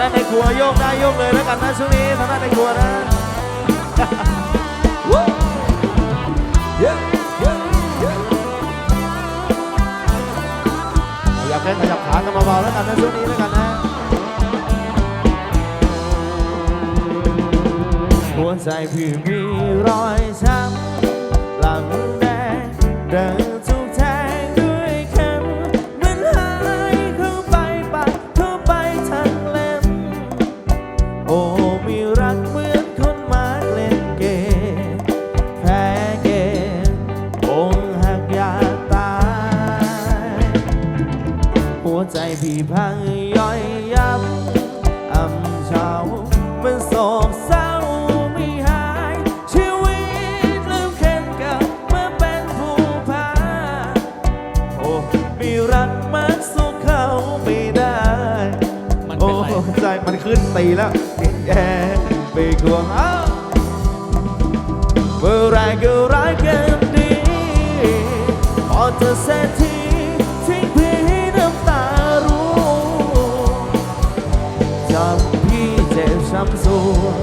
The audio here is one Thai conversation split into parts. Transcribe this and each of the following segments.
ด้านในครัวโยกได้โยกเลยแล้วกันนะช่วงนี้ทางด้านในครัวนะขยับแข้งขยับขากันเบาๆแล้วกันนะช่วงนี้แล้วกันนะหัวใจพี่มีรอยช้ำ ใจพี่พังย่อยยับอำเฉามันโศกเศร้าไม่หาย ชีวิตลืมเข็นกลับมาเป็นผู้พาโอ้มีรักมักสู้เขาไม่ได้ มันโอ้เป็นไรใจมันขึ้นตีแล้วแย่ไปควงเอ้าเมื่อไรก็รักกันดีพอเธอเสียที ช้ำสวง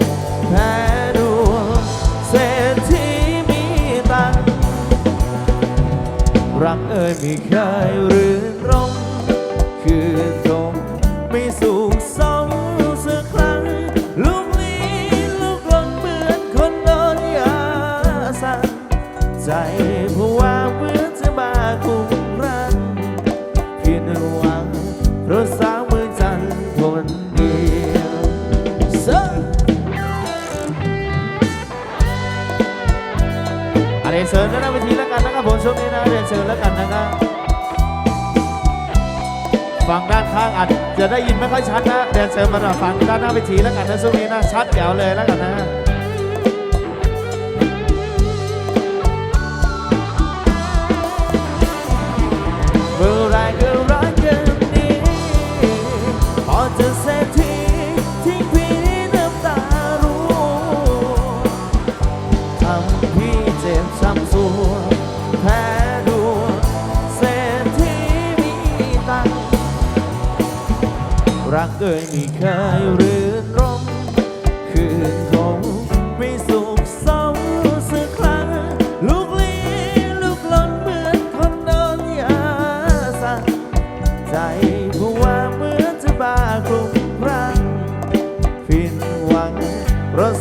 แพ้ดวงเศรษฐีมีตังรักเอ่ยไม่เคยรื่นรมคืนตรงไม่สุ เรียนเชิญด้านหน้าเวทีแล้วกันนะครับผมช่วงนี้นะเรียนเชิญแล้วกันนะครับฝั่งด้านข้างอาจจะได้ยินไม่ค่อยชัดนะเรียนเชิญมาฝั่งด้านหน้าเวทีแล้วกันนะช่วงนี้นะชัดแจ๋วเลยแล้วกันนะเมื่อไรก็รักกันดีพอจะเสียที รักเอ่ยไม่เคยรื่นรมคืนคงไม่สุขสมสักครั้ง ลูกลี้ลูกหล่นเหมือนคนโดนยาสั่งใจผู้ว่าเหมือนจะบ้าคลุ้มครั่งฟินหวังเพราะ